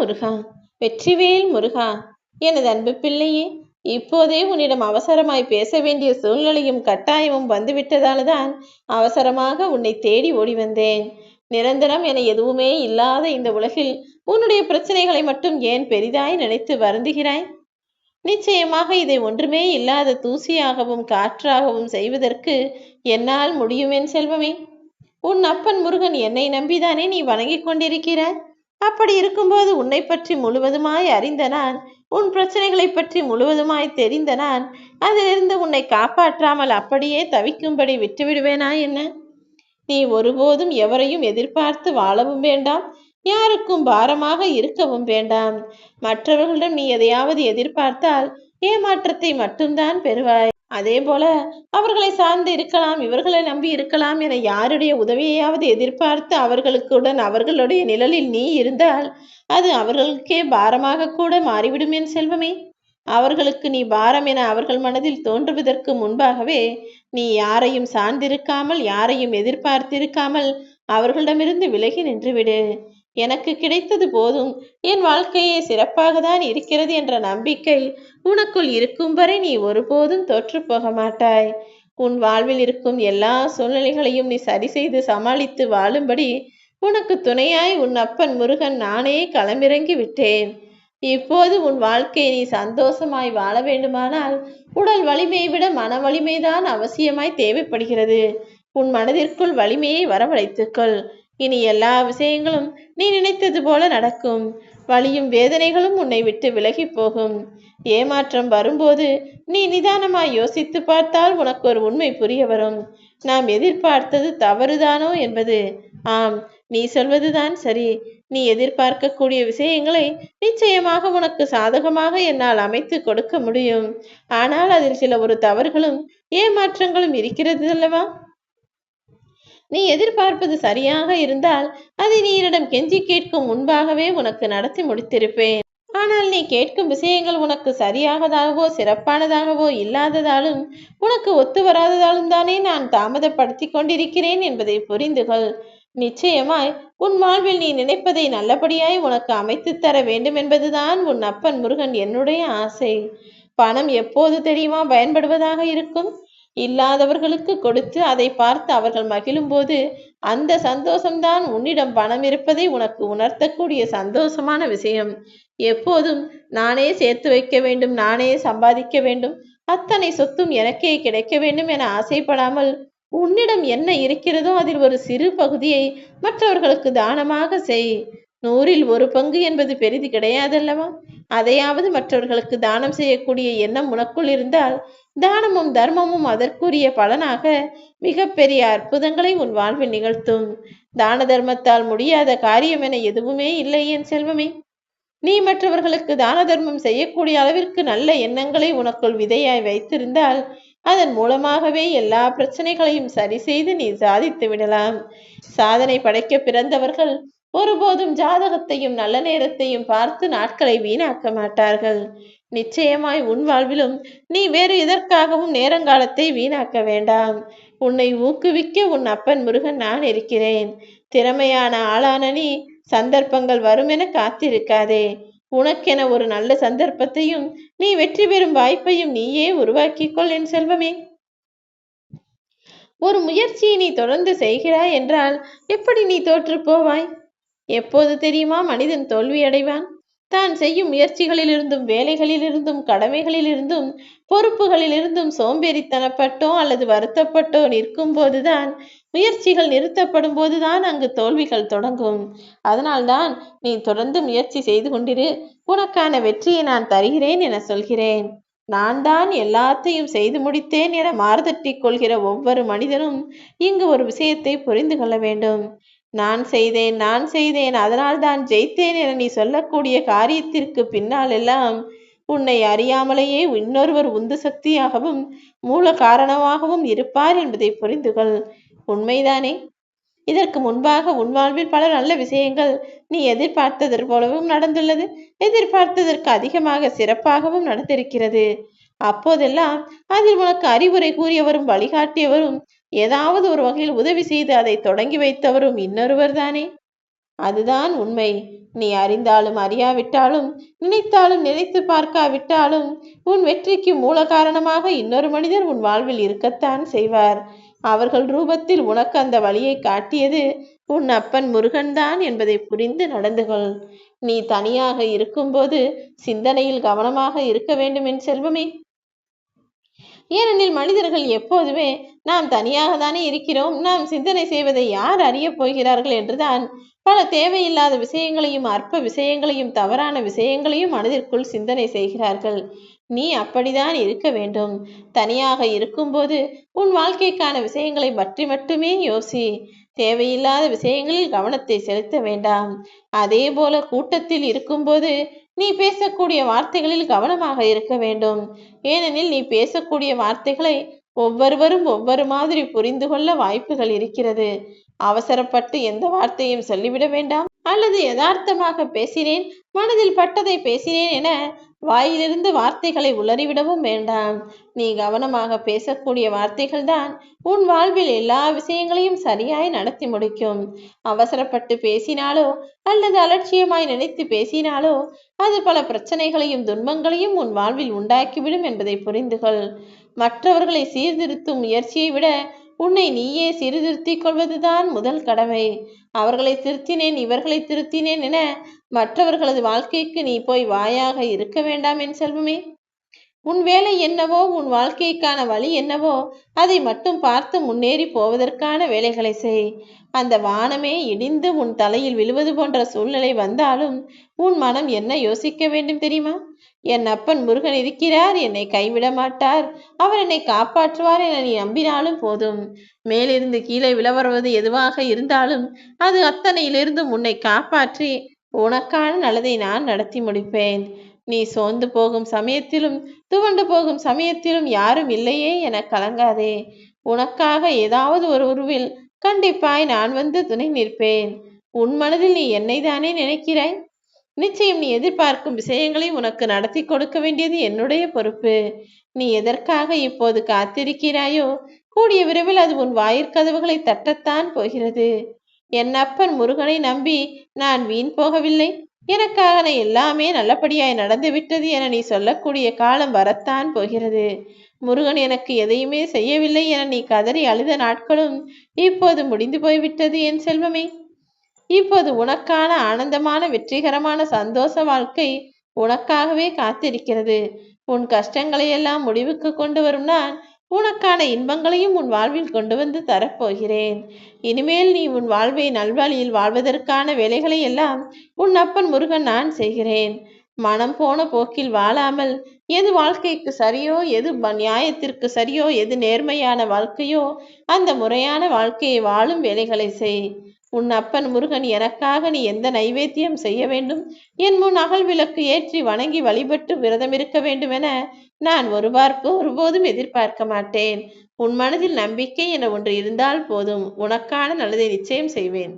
முருகா வெற்றிவேல் முருகா எனது அன்பு பிள்ளையே இப்போதே உன்னிடம் அவசரமாய் பேச வேண்டிய சூழ்நிலையும் கட்டாயமும் வந்துவிட்டதால்தான் அவசரமாக உன்னை தேடி ஓடி வந்தேன். நிரந்தரம் என எதுவுமே இல்லாத இந்த உலகில் உன்னுடைய பிரச்சனைகளை மட்டும் ஏன் பெரிதாய் நினைத்து வருந்துகிறாய்? நிச்சயமாக இதை ஒன்றுமே இல்லாத தூசியாகவும் காற்றாகவும் செய்வதற்கு என்னால் முடியுமேன் செல்வமே. உன் அப்பன் முருகன் என்னை நம்பிதானே நீ வணங்கிக் கொண்டிருக்கிறாய்? அப்படி இருக்கும்போது உன்னை பற்றி முழுவதுமாய் அறிந்த நான் உன் பிரச்சனைகளை பற்றி முழுவதுமாய் தெரிந்த நான் அதிலிருந்து உன்னை காப்பாற்றாமல் அப்படியே தவிக்கும்படி விட்டுவிடுவேனா என்ன? நீ ஒருபோதும் எவரையும் எதிர்பார்த்து வாழவும் வேண்டாம் யாருக்கும் பாரமாக இருக்கவும் வேண்டாம். மற்றவர்களிடம் நீ எதையாவது எதிர்பார்த்தால் ஏமாற்றத்தை மட்டும்தான் பெறுவாய். அதே போல அவர்களை சார்ந்து இருக்கலாம் இவர்களை நம்பி இருக்கலாம் என யாருடைய உதவியையாவது எதிர்பார்த்து அவர்களுக்குடன் அவர்களுடைய நிழலில் நீ இருந்தால் அது அவர்களுக்கே பாரமாக கூட மாறிவிடும் என் செல்வமே. அவர்களுக்கு நீ பாரம் என அவர்கள் மனதில் தோன்றுவதற்கு முன்பாகவே நீ யாரையும் சார்ந்திருக்காமல் யாரையும் எதிர்பார்த்திருக்காமல் அவர்களிடமிருந்து விலகி நின்றுவிடு. எனக்கு கிடைத்தது போதும். என் வாழ்க்கையே சிறப்பாக தான் இருக்கிறது என்ற நம்பிக்கை உனக்குள் இருக்கும் வரை நீ ஒருபோதும் தோற்று போக மாட்டாய். உன் வாழ்வில் இருக்கும் எல்லா சூழ்நிலைகளையும் நீ சரி செய்து சமாளித்து வாழும்படி உனக்கு துணையாய் உன் அப்பன் முருகன் நானே களமிறங்கி விட்டேன். இப்போது உன் வாழ்க்கையை நீ சந்தோஷமாய் வாழ வேண்டுமானால் உடல் வலிமையை விட மன வலிமைதான் அவசியமாய் தேவைப்படுகிறது. உன் மனதிற்குள் வலிமையை வரவழைத்துக்கொள் இனி எல்லா விஷயங்களும் நீ நினைத்தது போல நடக்கும். வலியும் வேதனைகளும் உன்னை விட்டு விலகி போகும். ஏமாற்றம் வரும்போது நீ நிதானமாய் யோசித்து பார்த்தால் உனக்கு ஒரு உண்மை புரிய வரும். நாம் எதிர்பார்த்தது தவறுதானோ என்பது. ஆம் நீ சொல்வதுதான் சரி. நீ எதிர்பார்க்கக்கூடிய விஷயங்களை நிச்சயமாக உனக்கு சாதகமாக என்னால் அமைத்து கொடுக்க முடியும். ஆனால் அதில் சில ஒரு தவறுகளும் ஏமாற்றங்களும் இருக்கிறது அல்லவா? நீ எதிர்பார்ப்பது சரியாக இருந்தால் அதை நீ என்னிடம் கெஞ்சி கேட்கும் முன்பாகவே உனக்கு நடத்தி முடித்திருப்பேன். ஆனால் நீ கேட்கும் விஷயங்கள் உனக்கு சரியாகதாகவோ சிறப்பானதாகவோ இல்லாததாலும் உனக்கு ஒத்து வராததாலும் தானே நான் தாமதப்படுத்தி கொண்டிருக்கிறேன் என்பதை புரிந்துகொள். நிச்சயமாய் உன் வாழ்வில் நீ நினைப்பதை நல்லபடியாய் உனக்கு அமைத்து தர வேண்டும் என்பதுதான் உன் அப்பன் முருகன் என்னுடைய ஆசை. பணம் எப்போது தெரியுமா பயன்படுவதாக இருக்கும்? இல்லாதவர்களுக்கு கொடுத்து அதை பார்த்து அவர்கள் மகிழும்போது அந்த சந்தோஷம்தான் உன்னிடம் பணம் இருப்பதை உனக்கு உணர்த்தக்கூடிய சந்தோஷமான விஷயம். எப்போதும் நானே சேர்த்து வைக்க வேண்டும் நானே சம்பாதிக்க வேண்டும் அத்தனை சொத்தும் எனக்கே கிடைக்க வேண்டும் என ஆசைப்படாமல் உன்னிடம் என்ன இருக்கிறதோ அதில் ஒரு சிறு பகுதியை மற்றவர்களுக்கு தானமாக செய். நூறில் ஒரு பங்கு என்பது பெரிது கிடையாதல்லவா? அதையாவது மற்றவர்களுக்கு தானம் செய்யக்கூடிய எண்ணம் உனக்குள் இருந்தால் தானமும் தர்மமும் அதற்குரிய பலனாக மிகப்பெரிய அற்புதங்களை உன் வாழ்வில் நிகழ்த்தும். தான தர்மத்தால் முடியாத காரியம் என எதுவுமே இல்லை என் செல்வமே. நீ மற்றவர்களுக்கு தான தர்மம் செய்யக்கூடிய அளவிற்கு நல்ல எண்ணங்களை உனக்குள் விதையாய் வைத்திருந்தால் அதன் மூலமாகவே எல்லா பிரச்சனைகளையும் சரி செய்து நீ சாதித்து விடலாம். சாதனை படைக்க பிறந்தவர்கள் ஒருபோதும் ஜாதகத்தையும் நல்ல நேரத்தையும் பார்த்து நாட்களை வீணாக்க மாட்டார்கள். நிச்சயமாய் உன் வாழ்விலும் நீ வேறு எதற்காகவும் நேரங்காலத்தை வீணாக்க வேண்டாம். உன்னை ஊக்குவிக்க உன் அப்பன் முருகன் நான் இருக்கிறேன். திறமையான ஆளான நீ சந்தர்ப்பங்கள் வரும் என காத்திருக்காதே. உனக்கென ஒரு நல்ல சந்தர்ப்பத்தையும் நீ வெற்றி பெறும் வாய்ப்பையும் நீயே உருவாக்கிக்கொள் என் செல்வமே. ஒரு முயற்சியை நீ தொடர்ந்து செய்கிறாய் என்றால் எப்படி நீ தோற்று போவாய்? எப்போது தெரியுமா மனிதன் தோல்வி அடைவான்? தான் செய்யும் முயற்சிகளிலிருந்தும் வேலைகளிலிருந்தும் கடமைகளிலிருந்தும் பொறுப்புகளிலிருந்தும் சோம்பேறித்தனப்பட்டோ அல்லது வருத்தப்பட்டோ நிற்கும் போதுதான் முயற்சிகள் நிறுத்தப்படும் போதுதான் அங்கு தோல்விகள் தொடங்கும். அதனால்தான் நீ தொடர்ந்து முயற்சி செய்து கொண்டிரு. உனக்கான வெற்றியை நான் தருகிறேன் என சொல்கிறேன். நான் தான் எல்லாத்தையும் செய்து முடித்தேன் என மாறுதட்டி கொள்கிற ஒவ்வொரு மனிதனும் இங்கு ஒரு விஷயத்தை புரிந்து கொள்ள வேண்டும். நான் செய்தேன் நான் செய்தேன் அதனால் தான் ஜெயித்தேன் என நீ சொல்லக்கூடிய காரியத்திற்கு பின்னாலெல்லாம் உன்னை அறியாமலேயே இன்னொருவர் உந்து சக்தியாகவும் மூல காரணமாகவும் இருப்பார் என்பதை புரிந்து கொள் உண்மைதானே? இதற்கு முன்பாக உன் வாழ்வில் பல நல்ல விஷயங்கள் நீ எதிர்பார்த்தது போலவும் நடந்துள்ளது எதிர்பார்த்ததற்கு அதிகமாக சிறப்பாகவும் நடந்திருக்கிறது. அப்போதெல்லாம் அதில் உனக்கு அறிவுரை கூறியவரும் வழிகாட்டியவரும் ஏதாவது ஒரு வகையில் உதவி செய்து அதை தொடங்கி வைத்தவரும் இன்னொருவர் தானே? அதுதான் உண்மை. நீ அறிந்தாலும் அறியாவிட்டாலும் நினைத்தாலும் நினைத்து பார்க்காவிட்டாலும் உன் வெற்றிக்கு மூல காரணமாக இன்னொரு மனிதர் உன் வாழ்வில் இருக்கத்தான் செய்வார். அவர்கள் ரூபத்தில் உனக்கு அந்த வழியை காட்டியது உன் அப்பன் முருகன்தான் என்பதை புரிந்து நடந்து கொள். நீ தனியாக இருக்கும்போது சிந்தனையில் கவனமாக இருக்க வேண்டும் என் செல்வமே. ஏனெனில் மனிதர்கள் எப்போதுமே நாம் தனியாக தானே இருக்கிறோம். நாம் சிந்தனை செய்வதை யார் அறியப் போகிறார்கள் என்றுதான் பல தேவையில்லாத விஷயங்களையும் அற்ப விஷயங்களையும் தவறான விஷயங்களையும் மனதிற்குள் சிந்தனை செய்கிறார்கள். நீ அப்படிதான் இருக்க வேண்டும். தனியாக இருக்கும்போது உன் வாழ்க்கைக்கான விஷயங்களை பற்றி மட்டுமே யோசி. தேவையில்லாத விஷயங்களில் கவனத்தை செலுத்த வேண்டாம். அதே போல கூட்டத்தில் இருக்கும்போது நீ பேசக்கூடிய வார்த்தைகளில் கவனமாக இருக்க வேண்டும். ஏனெனில் நீ பேசக்கூடிய வார்த்தைகளை ஒவ்வொருவரும் ஒவ்வொரு மாதிரி புரிந்து கொள்ள வாய்ப்புகள் இருக்கிறது. அவசரப்பட்டு எந்த வார்த்தையும் சொல்லிவிட வேண்டாம். அல்லது யதார்த்தமாக பேசினேன் மனதில் பட்டதை பேசினேன் என வாயிலிருந்து வார்த்தைகளை உளறிவிடவும் வேண்டாம். நீ கவனமாக பேசக்கூடிய வார்த்தைகள் தான் உன் வாழ்வில் எல்லா விஷயங்களையும் சரியாய் நடத்தி முடிக்கும். அவசரப்பட்டு பேசினாலோ அல்லது அலட்சியமாய் நினைத்து பேசினாலோ அது பல பிரச்சனைகளையும் துன்பங்களையும் உன் வாழ்வில் உண்டாக்கிவிடும் என்பதை புரிந்துகொள். மற்றவர்களை சீர்திருத்தும் முயற்சியை விட உன்னை நீயே சீர்திருத்திக் கொள்வதுதான் முதல் கடமை. அவர்களை திருத்தினேன் இவர்களை திருத்தினேன் என மற்றவர்களது வாழ்க்கைக்கு நீ போய் வாயாக இருக்க வேண்டாம் என் செல்வமே. உன் வேலை என்னவோ உன் வாழ்க்கைக்கான வழி என்னவோ அதை மட்டும் பார்த்து முன்னேறி போவதற்கான வேலைகளை செய். அந்த வானமே இடிந்து உன் தலையில் விழுவது போன்ற சூழ்நிலை வந்தாலும் உன் மனம் என்ன யோசிக்க வேண்டும் தெரியுமா? என் அப்பன் முருகன் இருக்கிறார் என்னை கைவிட மாட்டார். அவர் என்னை காப்பாற்றுவார் என நீ நம்பினாலும் போதும். மேலிருந்து கீழே விழவருவது எதுவாக இருந்தாலும் அது அத்தனையிலிருந்து உன்னை காப்பாற்றி உனக்கான நல்லதை நான் நடத்தி முடிப்பேன். நீ சோர்ந்து போகும் சமயத்திலும் துவண்டு போகும் சமயத்திலும் யாரும் இல்லையே என கலங்காதே. உனக்காக ஏதாவது ஒரு உருவில் கண்டிப்பாய் நான் வந்து துணை நிற்பேன். உன் மனதில் நீ என்னை தானே நினைக்கிறாய்? நிச்சயம் நீ எதிர்பார்க்கும் விஷயங்களை உனக்கு நடத்தி கொடுக்க வேண்டியது என்னுடைய பொறுப்பு. நீ எதற்காக இப்போது காத்திருக்கிறாயோ? கூடிய விரைவில் அது உன் வாயிற்கதவுகளை தட்டத்தான் போகிறது. என் அப்பன் முருகனை நம்பி நான் வீண் போகவில்லை. எனக்காக எல்லாமே நல்லபடியாய் நடந்துவிட்டது என நீ சொல்லக்கூடிய காலம் வரத்தான் போகிறது. முருகன் எனக்கு எதையுமே செய்யவில்லை என நீ கதறி அழுத நாட்களும் இப்போது முடிந்து போய்விட்டது என் செல்வமே. இப்போது உனக்கான ஆனந்தமான வெற்றிகரமான சந்தோஷ வாழ்க்கை உனக்காகவே காத்திருக்கிறது. உன் கஷ்டங்களை எல்லாம் முடிவுக்கு கொண்டு வரும் நான் உனக்கான இன்பங்களையும் உன் வாழ்வில் கொண்டு வந்து தரப்போகிறேன். இனிமேல் நீ உன் வாழ்வை நல்வழியில் வாழ்வதற்கான வேலைகளை எல்லாம் உன் அப்பன் முருகன் நான் செய்கிறேன். மனம் போன போக்கில் வாழாமல் எது வாழ்க்கைக்கு சரியோ எது நியாயத்திற்கு சரியோ எது நேர்மையான வாழ்க்கையோ அந்த முறையான வாழ்க்கையை வாழும் வேலைகளை செய். உன் அப்பன் முருகன் எனக்காக நீ எந்த நைவேத்தியம் செய்ய வேண்டும்? என் முன் அகல் விளக்கு ஏற்றி வணங்கி வழிபட்டு விரதம் இருக்க வேண்டும் என நான் ஒரு பார்ப்பு ஒருபோதும் எதிர்பார்க்க மாட்டேன். உன் மனதில் நம்பிக்கை என ஒன்று இருந்தால் போதும். உனக்கான நல்லதை நிச்சயம் செய்வேன்.